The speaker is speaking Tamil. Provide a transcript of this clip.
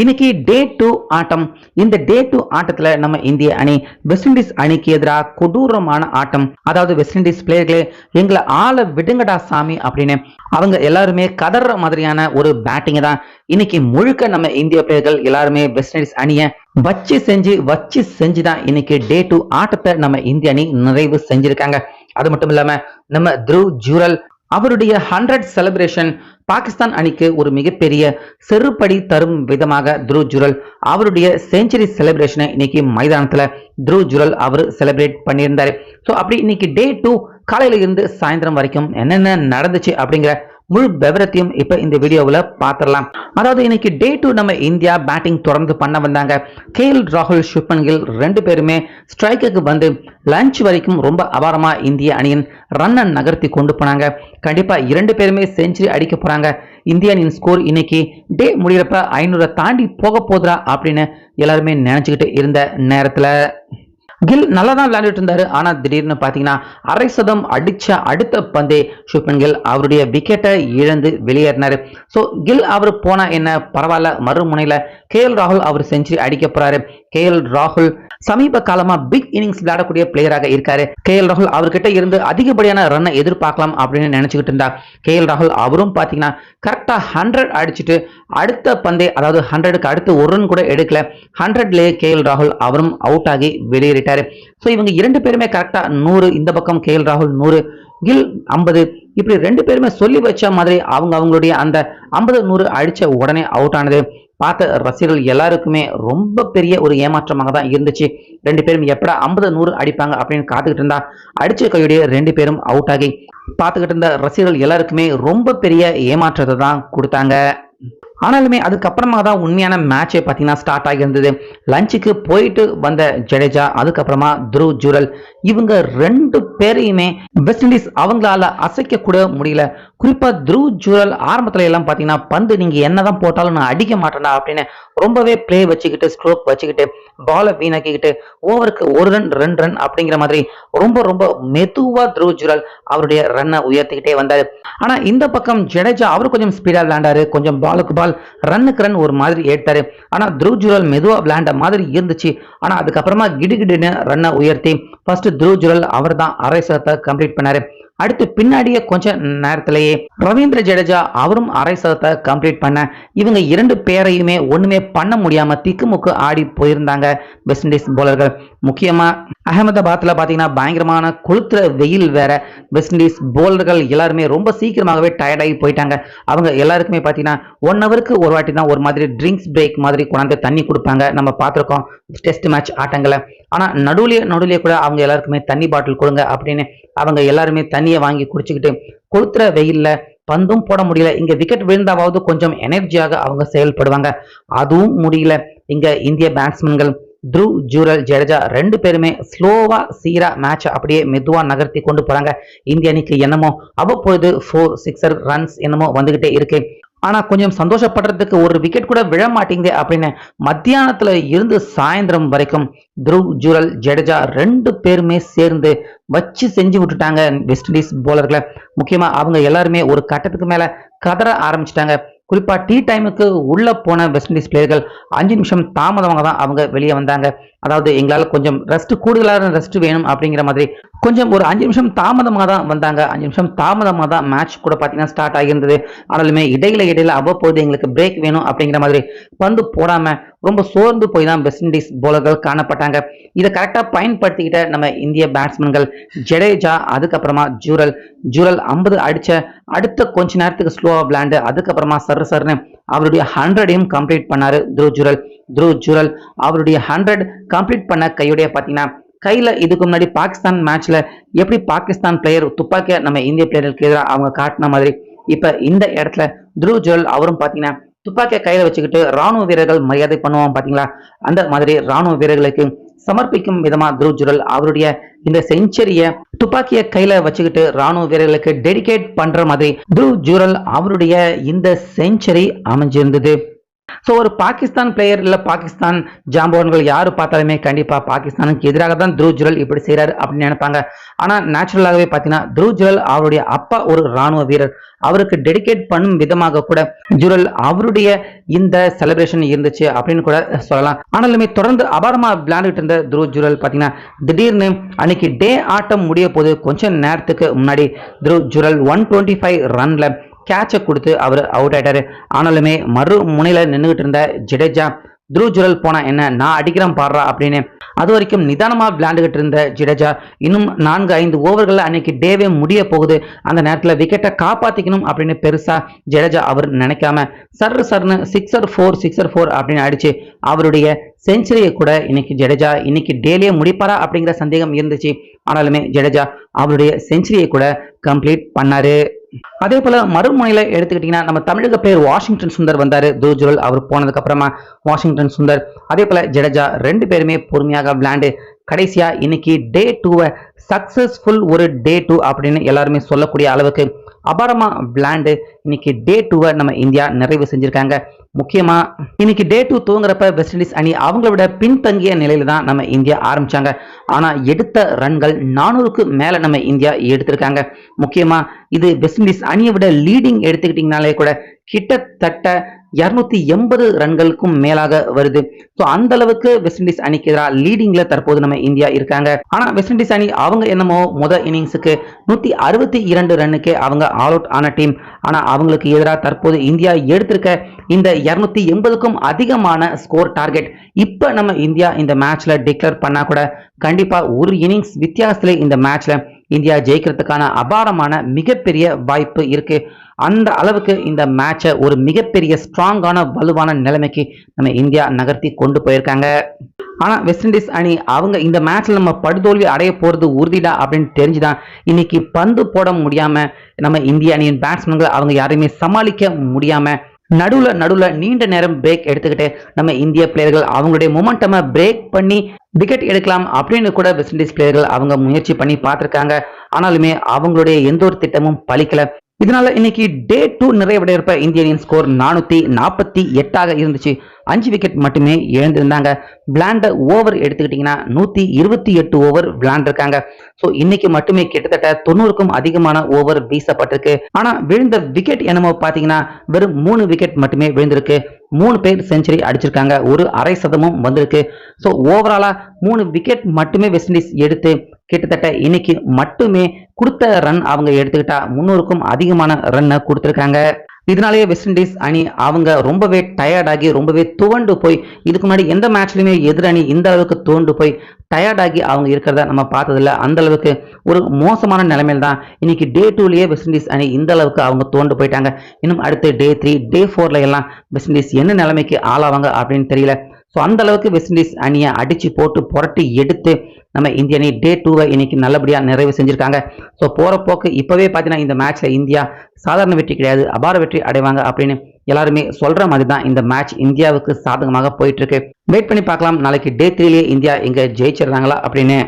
இன்னைக்கு டே டூ ஆட்டம். இந்த டே டூ ஆட்டத்துல நம்ம இந்திய அணி வெஸ்ட் இண்டீஸ் அணிக்கு எதிராக கொடூரமான ஆட்டம். அதாவது வெஸ்ட் இண்டீஸ் பிளேயர்களே எங்களை ஆள விடுங்கடா சாமி அப்படின்னு அவங்க எல்லாருமே கதற மாதிரியான ஒரு பேட்டிங் தான் இன்னைக்கு முழுக்க நம்ம இந்திய பிளேயர்கள் எல்லாருமே வெஸ்ட் இண்டீஸ் அணியை வச்சு செஞ்சு வச்சு செஞ்சு தான் இன்னைக்கு டே டூ ஆட்டத்தை நம்ம இந்திய அணி நிறைவு செஞ்சிருக்காங்க. அது மட்டும் இல்லாம நம்ம த்ருவ் ஜூரல் அவருடைய ஹண்ட்ரட் செலிப்ரேஷன் பாகிஸ்தான் அணிக்கு ஒரு மிகப்பெரிய செருப்படி தரும் விதமாக த்ருவ் ஜுரல் அவருடைய செஞ்சுரி செலிப்ரேஷனை இன்னைக்கு மைதானத்துல த்ருவ் ஜுரல் அவர் செலிப்ரேட் பண்ணியிருந்தாரு. ஸோ அப்படி இன்னைக்கு டே டூ காலையில இருந்து சாயந்தரம் வரைக்கும் என்னென்ன நடந்துச்சு அப்படிங்கிற முழு விவரத்தையும் இப்போ இந்த வீடியோவில் பார்த்துடலாம் அதாவது இன்னைக்கு டே டூ நம்ம இந்தியா பேட்டிங் தொடர்ந்து பண்ண வந்தாங்க. கேஎல் ராகுல் சுப்மன் கில் ரெண்டு பேருமே ஸ்ட்ரைக்குக்கு வந்து லஞ்ச் வரைக்கும் ரொம்ப அபாரமாக இந்திய அணியின் ரன்னை நகர்த்தி கொண்டு போனாங்க. கண்டிப்பாக இரண்டு பேருமே செஞ்சுரி அடிக்க போகிறாங்க இந்திய அணியின் ஸ்கோர் இன்னைக்கு டே முடிகிறப்ப ஐநூறை தாண்டி போக போதுரா அப்படின்னு எல்லாருமே நினச்சிக்கிட்டு இருந்த நேரத்தில். கில் நல்லா தான் விளையாண்டுட்டு இருந்தாரு. ஆனா திடீர்னு பாத்தீங்கன்னா அரை சதம் அடிச்ச அடுத்த பந்தே ஷுப்பன் கில் அவருடைய விக்கெட்டை இழந்து வெளியேறினாரு. ஸோ கில் அவர் போனா என்ன? பரவாயில்ல மறுமுனையில கே எல் ராகுல் அவர் செஞ்சுரி அடிக்க போறாரு. கே எல் ராகுல் சமீப காலமா பிக் இன்னிங்ஸ் விளையாடக்கூடிய பிளேயராக இருக்காரு. கே எல் ராகுல் அவர்கிட்ட இருந்து அதிகப்படியான ரன்னை எதிர்பார்க்கலாம் அப்படின்னு நினைச்சுக்கிட்டு இருந்தா. கே எல் ராகுல் அவரும் பாத்தீங்கன்னா கரெக்டா ஹண்ட்ரட் அடிச்சுட்டு அடுத்த பந்தே அதாவது ஹண்ட்ரடுக்கு அடுத்து ஒரு ரன் கூட எடுக்கல. ஹண்ட்ரட்லேயே கே எல் ராகுல் அவரும் அவுட் ஆகி வெளியேறிட்டாரு ஸோ இவங்க இரண்டு பேருமே கரெக்டா நூறு இந்த பக்கம் கே எல் ராகுல் நூறு கில் ஐம்பது இப்படி ரெண்டு பேருமே சொல்லி வச்ச மாதிரி அவங்க அவங்களுடைய அந்த ஐம்பது நூறு அடித்த உடனே அவுட் ஆனது. பார்த்த ரசிகர்கள் எல்லாருக்குமே ரொம்ப பெரிய ஒரு ஏமாற்றமாக தான் இருந்துச்சு. ரெண்டு பேரும் எப்படா ஐம்பது நூறு அடிப்பாங்க அப்படின்னு காத்துக்கிட்டு இருந்தா அடிச்ச கையுடைய ரெண்டு பேரும் அவுட் ஆகி பார்த்துக்கிட்டு இருந்த ரசிகர்கள் எல்லாருக்குமே ரொம்ப பெரிய ஏமாற்றத்தை தான் கொடுத்தாங்க. ஆனாலுமே அதுக்கப்புறமா தான் உண்மையான மேட்சே பார்த்தீங்கன்னா ஸ்டார்ட் ஆகியிருந்தது. லஞ்சுக்கு போயிட்டு வந்த ஜடேஜா அதுக்கப்புறமா துருவ் ஜூரல் இவங்க ரெண்டு பேரையுமே வெஸ்ட் இண்டீஸ் அவங்களால அசைக்க கூட முடியல. குறிப்பா துருவ் ஜூரல் ஆரம்பத்துல எல்லாம் பார்த்தீங்கன்னா பந்து நீங்க என்னதான் போட்டாலும் நான் அடிக்க மாட்டேன்டா அப்படின்னு ரொம்பவே பிளே வச்சுக்கிட்டு ஸ்ட்ரோக் வச்சுக்கிட்டு பாலை வீணாக்கிக்கிட்டு ஓவருக்கு ஒரு ரன் ரெண்டு ரன் அப்படிங்கிற மாதிரி ரொம்ப ரொம்ப மெதுவா துருவ் ஜுரல் அவருடைய ரன்னை உயர்த்திக்கிட்டே வந்தாரு. ஆனா இந்த பக்கம் ஜடேஜா அவர் கொஞ்சம் ஸ்பீடா விளையாண்டாரு. கொஞ்சம் பாலுக்கு பால் ஜுரால் ரன்னுக்கு ரன் ஒரு மாதிரி ஏற்றாரு ஆனால் த்ருவ் ஜுரால் மெதுவாக விளையாண்ட மாதிரி இருந்துச்சு. ஆனால் அதுக்கப்புறமா கிடுகிடுன்னு ரன்னை உயர்த்தி ஃபர்ஸ்ட் த்ருவ் ஜுரால் அவர் தான் அரை சதத்தை கம்ப்ளீட் பண்ணாரு. அடுத்து பின்னாடியே கொஞ்ச நேரத்திலேயே ரவீந்திர ஜடேஜா அவரும் அரை சதத்தை கம்ப்ளீட் பண்ண இவங்க இரண்டு பேரையுமே ஒண்ணுமே பண்ண முடியாம திக்குமுக்கு ஆடி போயிருந்தாங்க வெஸ்ட் இண்டீஸ் போலர்கள் முக்கியமா அகமதாபாத்தில் பார்த்தீங்கன்னா பயங்கரமான கொளுத்துற வெயில் வேற. வெஸ்ட் இண்டீஸ் போலர்கள் எல்லாருமே ரொம்ப சீக்கிரமாகவே டயர்டாகி போயிட்டாங்க. அவங்க எல்லாருக்குமே பார்த்தீங்கன்னா ஒன் ஹவருக்கு ஒரு வாட்டி தான் ஒரு மாதிரி ட்ரிங்க்ஸ் பிரேக் மாதிரி கொண்டாந்து தண்ணி கொடுப்பாங்க. நம்ம பார்த்துருக்கோம் டெஸ்ட் மேட்ச் ஆட்டங்களை. ஆனால் நடுவுலயே நடுவுலயே கூட அவங்க எல்லாருக்குமே தண்ணி பாட்டில் கொடுங்க அப்படின்னு அவங்க எல்லாருமே தண்ணியை வாங்கி குடிச்சுக்கிட்டு கொளுத்துற வெயில்ல பந்தும் போட முடியல. இங்கே விக்கெட் விழுந்தாவது கொஞ்சம் எனர்ஜியாக அவங்க செயல்படுவாங்க. அதுவும் முடியல. இங்கே இந்திய பேட்ஸ்மேன்கள் த்ருவ் ஜூரல் ஜடேஜா ரெண்டு பேருமே ஸ்லோவா சீரா மேட்ச் அப்படியே மெதுவா நகர்த்தி கொண்டு போறாங்க. இந்திய அணிக்கு என்னமோ அவ்வப்பொழுது ஃபோர் சிக்ஸர் ரன்ஸ் என்னமோ வந்துகிட்டே இருக்கு. ஆனா கொஞ்சம் சந்தோஷப்படுறதுக்கு ஒரு விக்கெட் கூட விழ மாட்டேங்குது அப்படின்னு மத்தியானத்துல இருந்து சாயந்தரம் வரைக்கும் த்ருவ் ஜூரல் ஜடேஜா ரெண்டு பேருமே சேர்ந்து வச்சு செஞ்சு விட்டுட்டாங்க வெஸ்ட் இண்டீஸ் போலர்களை முக்கியமா அவங்க எல்லாருமே ஒரு கட்டத்துக்கு மேல கதற ஆரம்பிச்சிட்டாங்க. குறிப்பாக டீ டைமுக்கு உள்ளே போன வெஸ்ட் இண்டீஸ் பிளேயர்கள் அஞ்சு நிமிஷம் தாமதமாக தான் அவங்க வெளியே வந்தாங்க. அதாவது எங்களால் கொஞ்சம் ரெஸ்ட் கூடுதலான ரெஸ்ட் வேணும் அப்படிங்கிற மாதிரி கொஞ்சம் ஒரு அஞ்சு நிமிஷம் தாமதமாக தான் வந்தாங்க. அஞ்சு நிமிஷம் தாமதமாக தான் மேட்ச் கூட பார்த்தீங்கன்னா ஸ்டார்ட் ஆகியிருந்தது. ஆனாலுமே இடையில இடையில அவ்வப்போது எங்களுக்கு பிரேக் வேணும் அப்படிங்கிற மாதிரி பந்து போடாமல் ரொம்ப சோர்ந்து போய் தான் வெஸ்ட் இண்டீஸ் போலர்கள் காணப்பட்டாங்க. இதை கரெக்டாக பயன்படுத்திக்கிட்ட நம்ம இந்திய பேட்ஸ்மேன்கள் ஜடேஜா அதுக்கப்புறமா ஜூரல். ஜூரல் ஐம்பது அடித்த அடுத்த கொஞ்ச நேரத்துக்கு ஸ்லோவாக விளையாண்டு அதுக்கப்புறமா சர் சர்னு அவருடைய ஹண்ட்ரடையும் கம்ப்ளீட் பண்ணாரு துருவ் ஜூரல். துருவ் ஜூரல் அவருடைய ஹண்ட்ரட் கம்ப்ளீட் பண்ண கையுடைய பார்த்தீங்கன்னா கையில் இதுக்கு முன்னாடி பாகிஸ்தான் மேட்ச்ல எப்படி பாகிஸ்தான் பிளேயர் துப்பாக்கியை நம்ம இந்திய பிளேயர்களுக்கு எதிராக அவங்க காட்டின மாதிரி இப்போ இந்த இடத்துல துருவ் ஜுரல் அவரும் பார்த்தீங்கன்னா துப்பாக்கியை கையில் வச்சுக்கிட்டு ராணுவ வீரர்கள் மரியாதை பண்ணுவான் பார்த்தீங்களா? அந்த மாதிரி ராணுவ வீரர்களுக்கு சமர்ப்பிக்கும் விதமா த்ருவ் ஜுரல் அவருடைய இந்த செஞ்சுரிய துப்பாக்கிய கையில வச்சுக்கிட்டு ராணுவ வீரர்களுக்கு டெடிகேட் பண்ற மாதிரி துருவ் ஜுரல் அவருடைய இந்த செஞ்சுரி அமைஞ்சிருந்தது. ஸோ ஒரு பாகிஸ்தான் பிளேயர் இல்லை பாகிஸ்தான் ஜாம்பவான்கள் யார் பார்த்தாலுமே கண்டிப்பாக பாகிஸ்தானுக்கு எதிராக தான் த்ரூ ஜுவல் இப்படி செய்கிறாரு அப்படின்னு நினைப்பாங்க. ஆனா நேச்சுரலாகவே பார்த்தீங்கன்னா த்ரூ ஜுவல் அவருடைய அப்பா ஒரு ராணுவ வீரர். அவருக்கு டெடிகேட் பண்ணும் விதமாக கூட ஜுரல் அவருடைய இந்த செலிப்ரேஷன் இருந்துச்சு அப்படின்னு கூட சொல்லலாம். ஆனாலுமே தொடர்ந்து அபாரமா விளையாண்டுட்டு இருந்த த்ரூ ஜுரல் பார்த்தீங்கன்னா திடீர்னு அன்னைக்கு டே ஆட்டம் முடிய போது கொஞ்சம் நேரத்துக்கு முன்னாடி through Jurel one twenty five ரன்ல கேட்சை கொடுத்து அவர் அவுட் ஆயிட்டாரு. ஆனாலுமே மறு முனையில நின்றுகிட்டு இருந்த ஜடேஜா த்ரூ ஜுரல் போனா என்ன நான் அடிக்கிறேன் பாடுறா அப்படின்னு. அது வரைக்கும் நிதானமாக விளையாண்டுகிட்டு இருந்த ஜடேஜா இன்னும் நான்கு ஐந்து ஓவர்களில் அன்னைக்கு டேவே முடிய போகுது. அந்த நேரத்தில் விக்கெட்டை காப்பாற்றிக்கணும் அப்படின்னு பெருசாக ஜடேஜா அவர் நினைக்காம சர் சர்னு சிக்ஸர் ஃபோர் சிக்ஸர் ஃபோர் அப்படின்னு அடிச்சு அவருடைய செஞ்சுரியை கூட இன்னைக்கு ஜடேஜா இன்னைக்கு டேலியே முடிப்பாரா அப்படிங்கிற சந்தேகம் இருந்துச்சு. ஆனாலுமே ஜடேஜா அவருடைய செஞ்சுரியை கூட கம்ப்ளீட் பண்ணாரு. அதே போல மறுமுனையில எடுத்துக்கிட்டீங்கன்னா நம்ம தமிழக பேர் வாஷிங்டன் சுந்தர் வந்தாரு தூஜுவல் அவர் போனதுக்கு அப்புறமா வாஷிங்டன் சுந்தர். அதே போல ஜடேஜா ரெண்டு பேருமே பொறுமையாக விளையாண்டு கடைசியா இன்னைக்கு டே டூவை சக்சஸ்ஃபுல் ஒரு டே டூ அப்படின்னு எல்லாருமே சொல்லக்கூடிய அளவுக்கு அபாரமாக பிளாண்டு இன்னைக்கு டே டூவை நம்ம இந்தியா நிறைவு செஞ்சுருக்காங்க. முக்கியமாக இன்னைக்கு டே டூ தூங்குறப்ப வெஸ்ட் இண்டீஸ் அணி அவங்கள விட பின்தங்கிய நிலையில தான் நம்ம இந்தியா ஆரம்பிச்சாங்க. ஆனால் எடுத்த ரன்கள் நானூறுக்கு மேலே நம்ம இந்தியா எடுத்திருக்காங்க. முக்கியமாக இது வெஸ்ட் இண்டீஸ் அணியை விட லீடிங் எடுத்துக்கிட்டிங்கனாலே கூட கிட்டத்தட்ட இருநூத்தி எண்பது ரன்களுக்கும் மேலாக வருது. ஸோ அந்த அளவுக்கு வெஸ்ட் இண்டீஸ் அணிக்கு எதிராக லீடிங்ல தற்போது நம்ம இந்தியா இருக்காங்க. ஆனா வெஸ்ட் இண்டீஸ் அணி அவங்க என்னமோ முத இன்னிங்ஸுக்கு நூத்தி அறுபத்தி இரண்டு ரன்னுக்கே அவங்க ஆல் அவுட் ஆன டீம் ஆனா அவங்களுக்கு எதிராக தற்போது இந்தியா எடுத்திருக்க இந்த இருநூத்தி எண்பதுக்கும் அதிகமான ஸ்கோர் டார்கெட் இப்ப நம்ம இந்தியா இந்த மேட்ச்ல டிக்ளேர் பண்ணா கூட கண்டிப்பா ஒரு இன்னிங்ஸ் வித்தியாசத்துல இந்த மேட்ச்ல இந்தியா ஜெயிக்கிறதுக்கான அபாரமான மிகப்பெரிய வாய்ப்பு இருக்கு. அந்த அளவுக்கு இந்த மேட்சை ஒரு மிகப்பெரிய ஸ்ட்ராங்கான வலுவான நிலைமைக்கு நம்ம இந்தியா நகர்த்தி கொண்டு போயிருக்காங்க. ஆனால் வெஸ்ட் இண்டீஸ் அணி அவங்க இந்த மேட்ச்ல நம்ம படுதோல்வி அடைய போகிறது உறுதிடா அப்படின்னு தெரிஞ்சுதான் இன்னைக்கு பந்து போட முடியாமல் நம்ம இந்திய அணியின் பேட்ஸ்மேன்கள் அவங்க யாரையுமே சமாளிக்க முடியாமல் நடுவில் நடுவில் நீண்ட நேரம் பிரேக் எடுத்துக்கிட்டு நம்ம இந்திய பிளேயர்கள் அவங்களுடைய மொமெண்டமை பிரேக் பண்ணி விக்கெட் எடுக்கலாம் அப்படின்னு கூட வெஸ்ட் இண்டீஸ் பிளேயர்கள் அவங்க முயற்சி பண்ணி பார்த்துருக்காங்க. ஆனாலுமே அவங்களுடைய எந்த ஒரு திட்டமும் பலிக்கல. இதனால இன்னைக்கு டே டூ நிறைவடைறப்ப இந்திய அணியின் ஸ்கோர் நானூத்தி நாற்பத்தி எட்டாக இருந்துச்சு. அஞ்சு விக்கெட் மட்டுமே எழுந்திருந்தாங்க விளாண்ட ஓவர் எடுத்துக்கிட்டிங்கன்னா நூத்தி இருபத்தி எட்டு ஓவர் விளையாண்டுருக்காங்க ஸோ இன்னைக்கு மட்டுமே கிட்டத்தட்ட தொண்ணூறுக்கும் அதிகமான ஓவர் வீசப்பட்டிருக்கு. ஆனா விழுந்த விக்கெட் என்னமோ பாத்தீங்கன்னா வெறும் மூணு விக்கெட் மட்டுமே விழுந்திருக்கு. மூணு பேர் செஞ்சுரி அடிச்சிருக்காங்க. ஒரு அரை சதமும் வந்திருக்கு. ஸோ ஓவராலா மூணு விக்கெட் மட்டுமே வெஸ்ட் இண்டீஸ் எடுத்து கிட்டத்தட்ட இன்னைக்கு மட்டுமே கொடுத்த ரன் அவங்க எடுத்துக்கிட்டா முன்னூறுக்கும் அதிகமான ரன்னை கொடுத்துருக்காங்க. இதனாலேயே வெஸ்ட் இண்டீஸ் அணி அவங்க ரொம்பவே டயர்டாகி ரொம்பவே துவண்டு போய் இதுக்கு முன்னாடி எந்த மேட்ச்லையுமே எதிர் அணி இந்த அளவுக்கு துவண்டு போய் டயர்டாகி அவங்க இருக்கிறத நம்ம பார்த்ததில்ல. அந்த அளவுக்கு ஒரு மோசமான நிலைமையில் தான் இன்னைக்கு டே டூலேயே வெஸ்ட் இண்டீஸ் அணி இந்த அளவுக்கு அவங்க துவண்டு போயிட்டாங்க. இன்னும் அடுத்து டே த்ரீ டே ஃபோர்ல எல்லாம் வெஸ்ட் இண்டீஸ் என்ன நிலைமைக்கு ஆளாவாங்க அப்படின்னு தெரியல. ஸோ அந்த அளவுக்கு வெஸ்ட் இண்டீஸ் அணியை அடித்து போட்டு புரட்டி எடுத்து நம்ம இந்திய அணி டே டூவை இன்னைக்கு நல்லபடியாக நிறைவு செஞ்சுருக்காங்க. ஸோ போகிற போக்கு இப்போவே பார்த்தீங்கன்னா இந்த மேட்ச்சில் இந்தியா சாதாரண வெற்றி கிடையாது அபார வெற்றி அடைவாங்க அப்படின்னு எல்லாருமே சொல்கிற மாதிரி தான் இந்த மேட்ச் இந்தியாவுக்கு சாதகமாக போயிட்டு இருக்கு. வெயிட் பண்ணி பார்க்கலாம். நாளைக்கு டே த்ரீலேயே இந்தியா இங்கே ஜெயிச்சிடுறாங்களா அப்படின்னு.